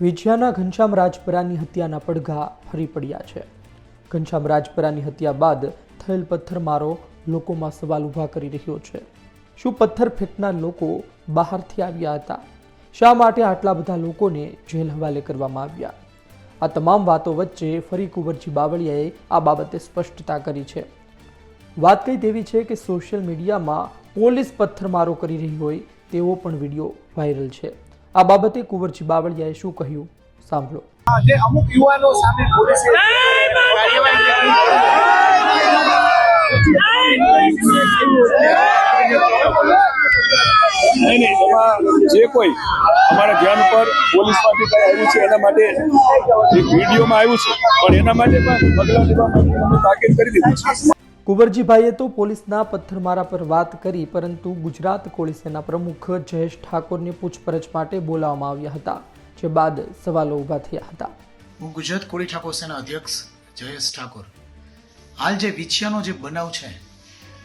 વિજયાના ઘનશ્યામ રાજપરાની હત્યાના પડઘા ફરી પડ્યા છે. ઘનશ્યામ રાજપરાની હત્યા બાદ થયેલ પથ્થરમારો લોકોમાં સવાલ ઊભા કરી રહ્યો છે. શું પથ્થર ફેંકનાર લોકો બહારથી આવ્યા હતા? શા માટે આટલા બધા લોકોને જેલ હવાલે કરવામાં આવ્યા? આ તમામ વાતો વચ્ચે ફરી કુંવરજી બાવળિયાએ આ બાબતે સ્પષ્ટતા કરી છે. વાત કઈ તેવી છે કે સોશિયલ મીડિયામાં પોલીસ પથ્થરમારો કરી રહી હોય તેવો પણ વીડિયો વાયરલ છે. આ બાબતે કુંવરજી બાવળિયાએ શું કહ્યું? સાંભળો. જે અમુક યુવાનો સામે પોલીસે નહીં નહીં એમાં જે કોઈ અમારા ધ્યાન ઉપર પોલીસમાંથી કંઈ આવ્યું છે એના માટે એક વિડીયોમાં આવ્યું છે પણ એના માટે પણ પગલાં લેવા માટે અમે તાકીદ કરી દીધી છે. કુંવરજીભાઈએ તો પોલીસના પથ્થરમારા પર વાત કરી, પરંતુ ગુજરાત કોળી સેના પ્રમુખ જયેશ ઠાકોરને પૂછપરછ માટે બોલાવવામાં આવ્યા હતા, જે બાદ સવાલો ઊભા થયા હતા. હું ગુજરાત કોળી ઠાકોર સેના અધ્યક્ષ જયેશ ઠાકોર. હાલ જે વિછિયાનો જે બનાવ છે,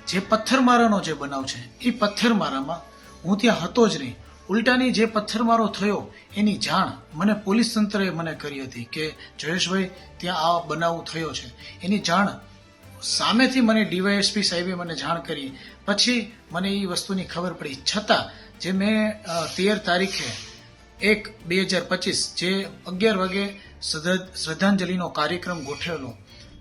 જે પથ્થરમારાનો જે બનાવ છે, એ પથ્થરમારામાં હું ત્યાં હતો જ નહીં. ઉલટાની જે પથ્થરમારો થયો, એની જાણ મને પોલીસ તંત્રએ મને કરી હતી કે જયેશભાઈ, ત્યાં આ બનાવ થયો છે. એની જાણ સામેથી મને ડીવાયએસપી સાહેબે મને જાણ કરી. પછી મને એ વસ્તુની ખબર પડી. છતાં જે મેં તેર તારીખે એક બે હજાર પચીસ જે અગિયાર વાગે શ્રદ્ધા- શ્રદ્ધાંજલિનો કાર્યક્રમ ગોઠવેલો,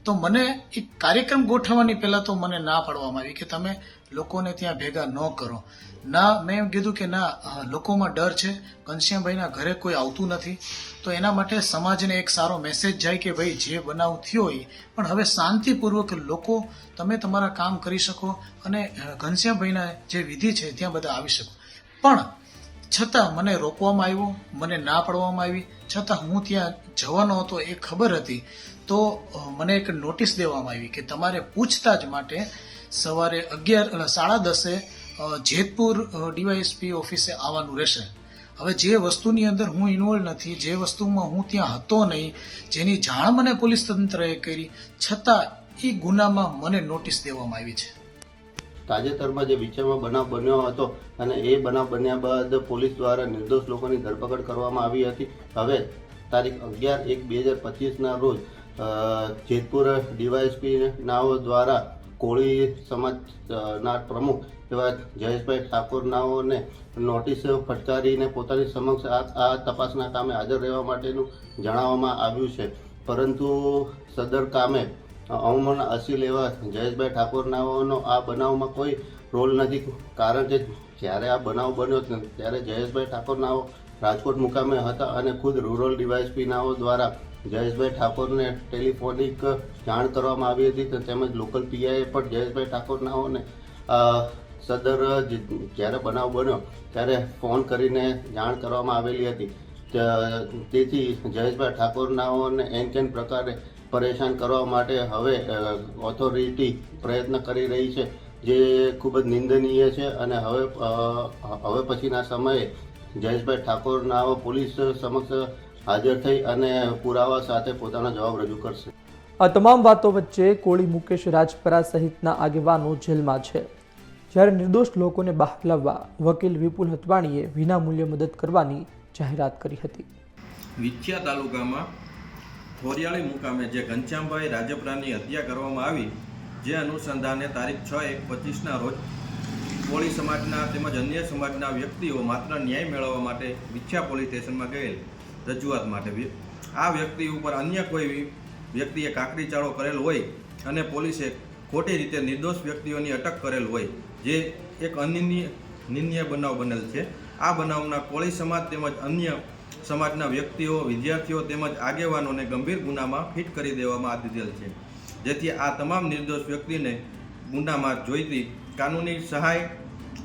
તો મને એ કાર્યક્રમ ગોઠવવાની પહેલાં તો મને ના પાડવામાં આવી કે તમે લોકોને ત્યાં ભેગા ન કરો. ના, મેં એમ કીધું કે ના લોકોમાં ડર છે. ઘનશ્યામભાઈના ઘરે કોઈ આવતું નથી. તો એના માટે સમાજને એક સારો મેસેજ જાય કે ભાઈ, જે બનાવ થયો એ. પણ હવે શાંતિપૂર્વક લોકો, તમે તમારા કામ કરી શકો અને ઘનશ્યામભાઈના જે વિધિ છે ત્યાં બધા આવી શકો. પણ છતાં મને રોકવામાં આવ્યો, મને ના પાડવામાં આવી. છતાં હું ત્યાં જવાનો હતો એ ખબર હતી. તો મને એક નોટિસ દેવામાં આવી કે તમારે પૂછતાછ માટે સવારે અગિયાર સાડા દસે જેતપુર ડીવાયએસપી ઓફિસે આવવાનું રહેશે. હવે જે વસ્તુની અંદર હું ઇન્વોલ્વ નથી, જે વસ્તુમાં હું ત્યાં હતો નહીં, જેની જાણ મને પોલીસ તંત્રએ કરી, છતાં એ ગુનામાં મને નોટિસ દેવામાં આવી છે. તાજેતરમાં જે વિચારમાં બનાવ બન્યો હતો અને એ બનાવ બન્યા બાદ પોલીસ દ્વારા નિર્દોષ લોકોની ધરપકડ કરવામાં આવી હતી. હવે તારીખ અગિયાર એક બે હજાર પચીસના રોજ જેતપુર ડીવાયએસપી નાઓ દ્વારા કોળી સમાજના પ્રમુખ એવા જયેશભાઈ ઠાકોરનાઓને નોટિસ ફટકારીને પોતાની સમક્ષ આ આ તપાસના કામે હાજર રહેવા માટેનું જણાવવામાં આવ્યું છે. પરંતુ સદર કામે અવમન અસી લેવા જયેશભાઈ ઠાકોરનાઓનો આ બનાવમાં કોઈ રોલ નથી. કારણ કે જ્યારે આ બનાવ બન્યો ત્યારે જયેશભાઈ ઠાકોરનાઓ રાજકોટ મુકામે હતા અને ખુદ રૂરલ ડીવાયસપીનાઓ દ્વારા જયેશભાઈ ઠાકોરને ટેલિફોનિક જાણ કરવામાં આવી હતી તેમજ લોકલ પીઆઈએ પણ જયેશભાઈ ઠાકોરનાઓને સદર જ્યારે બનાવ બન્યો ત્યારે ફોન કરીને જાણ કરવામાં આવેલી હતી. તેથી જયેશભાઈ ઠાકોરનાઓને એન કેન પ્રકારે પરેશાન કરવા માટે હવે ઓથોરિટી પ્રયત્ન કરી રહી છે, જે ખૂબ જ નિંદનીય છે અને હવે હવે પછીના સમયે જયેશભાઈ ઠાકોરનાઓ પોલીસ સમક્ષ હાજર થઈ અને પુરાવા સાથે પોતાનો જવાબ રજૂ કરશે. આ તમામ વાતો વચ્ચે કોળી મુકેશ રાજપરા સહિતના આગેવાનો જેલમાં છે. જ્યારે નિર્દોષ લોકોને બહાર લાવવા વકીલ વિપુલ હતવાણીએ વિનામૂલ્યે મદદ કરવાની જાહેરાત કરી હતી. વિછિયા તાલુકામાં ખોરિયાળી મુકામે જે ઘનશ્યામભાઈ રાજપરાની હત્યા કરવામાં આવી જે અનુસંધાને તારીખ છ એક પચીસના રોજ કોળી સમાજના તેમજ અન્ય સમાજના વ્યક્તિઓ માત્ર ન્યાય મેળવવા માટે વિછિયા પોલીસ સ્ટેશનમાં ગયેલ. રજૂઆત માટે આ વ્યક્તિ ઉપર અન્ય કોઈ વ્યક્તિએ કાકડી ચાળો કરેલ હોય અને પોલીસે ખોટી રીતે નિર્દોષ વ્યક્તિઓની અટક કરેલ હોય, જે એક અનિન્ય નિંદનીય બનાવ બનેલ છે. આ બનાવના કોળી સમાજ તેમજ અન્ય સમાજના વ્યક્તિઓ, વિદ્યાર્થીઓ તેમજ આગેવાનોને ગંભીર ગુનામાં ફિટ કરી દેવામાં આવી દીધેલ છે. જેથી આ તમામ નિર્દોષ વ્યક્તિને ગુનામાં જોઈતી કાનૂની સહાય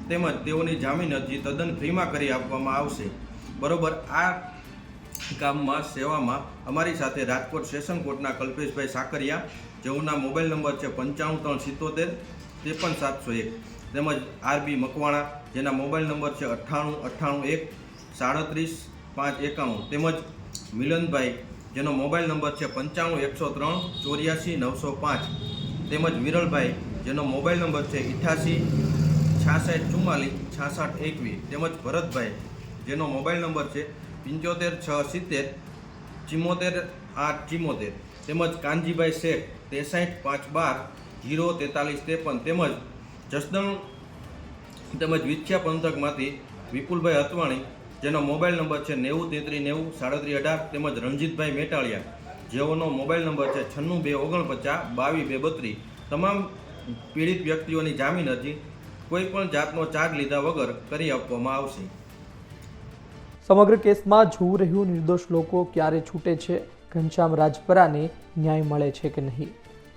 તેમજ તેઓની જામીન અરજી તદ્દન ફ્રીમાં કરી આપવામાં આવશે. બરોબર, આ કામમાં સેવામાં અમારી સાથે રાજકોટ સેશન કોર્ટના કલ્પેશભાઈ સાકરિયા, જેઓના મોબાઈલ નંબર છે પંચાણું ત્રણ સિત્તોતેર, ત્રેપન સાતસો એક. તેમજ આરબી મકવાણા, જેના મોબાઈલ નંબર છે અઠ્ઠાણું અઠ્ઠાણું એક, સાડત્રીસ, પાંચ, એકાણું. તેમજ મિલનભાઈ, જેનો મોબાઈલ નંબર છે પંચાણું, એકસો ત્રણ, ચોર્યાસી, નવસો પાંચ. તેમજ વિરલભાઈ, જેનો મોબાઈલ નંબર છે ઇઠ્યાસી છાસઠ, ચુમ્માલીસ, છાસઠ, એકવીસ. તેમજ ભરતભાઈ, જેનો મોબાઈલ નંબર છે પંચોતેર, છ, સિત્તેર, ચિમોતેર, આઠ, ચિમોતેર. તેમજ કાનજીભાઈ શેખ ત્રેસાઠ પાંચ, બાર, જીરો, તેતાલીસ, ત્રેપન. તેમજ જસદણ, તેમજ વિછ્યા પંથકમાંથી વિપુલભાઈ હતવાણી જેનો મોબાઈલ નંબર છે નેવું તેત્રીસ નેવું, સાડત્રીસ, અઢાર. તેમજ રણજીતભાઈ મેટાળિયા, જેઓનો મોબાઈલ નંબર છે છન્નું, બે, ઓગણપચાસ, બાવીસ, બે, બત્રીસ. તમામ પીડિત વ્યક્તિઓની જામીન અરજી કોઈપણ જાતનો ચાર્જ લીધા વગર કરી આપવામાં આવશે. સમગ્ર કેસમાં જોવું રહ્યું, નિર્દોષ લોકો ક્યારે છૂટે છે? ઘનશ્યામ રાજપરાને ન્યાય મળે છે કે નહીં?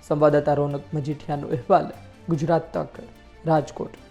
સંવાદદાતા રોનક મજીઠિયાનો અહેવાલ ગુજરાત તક, રાજકોટ.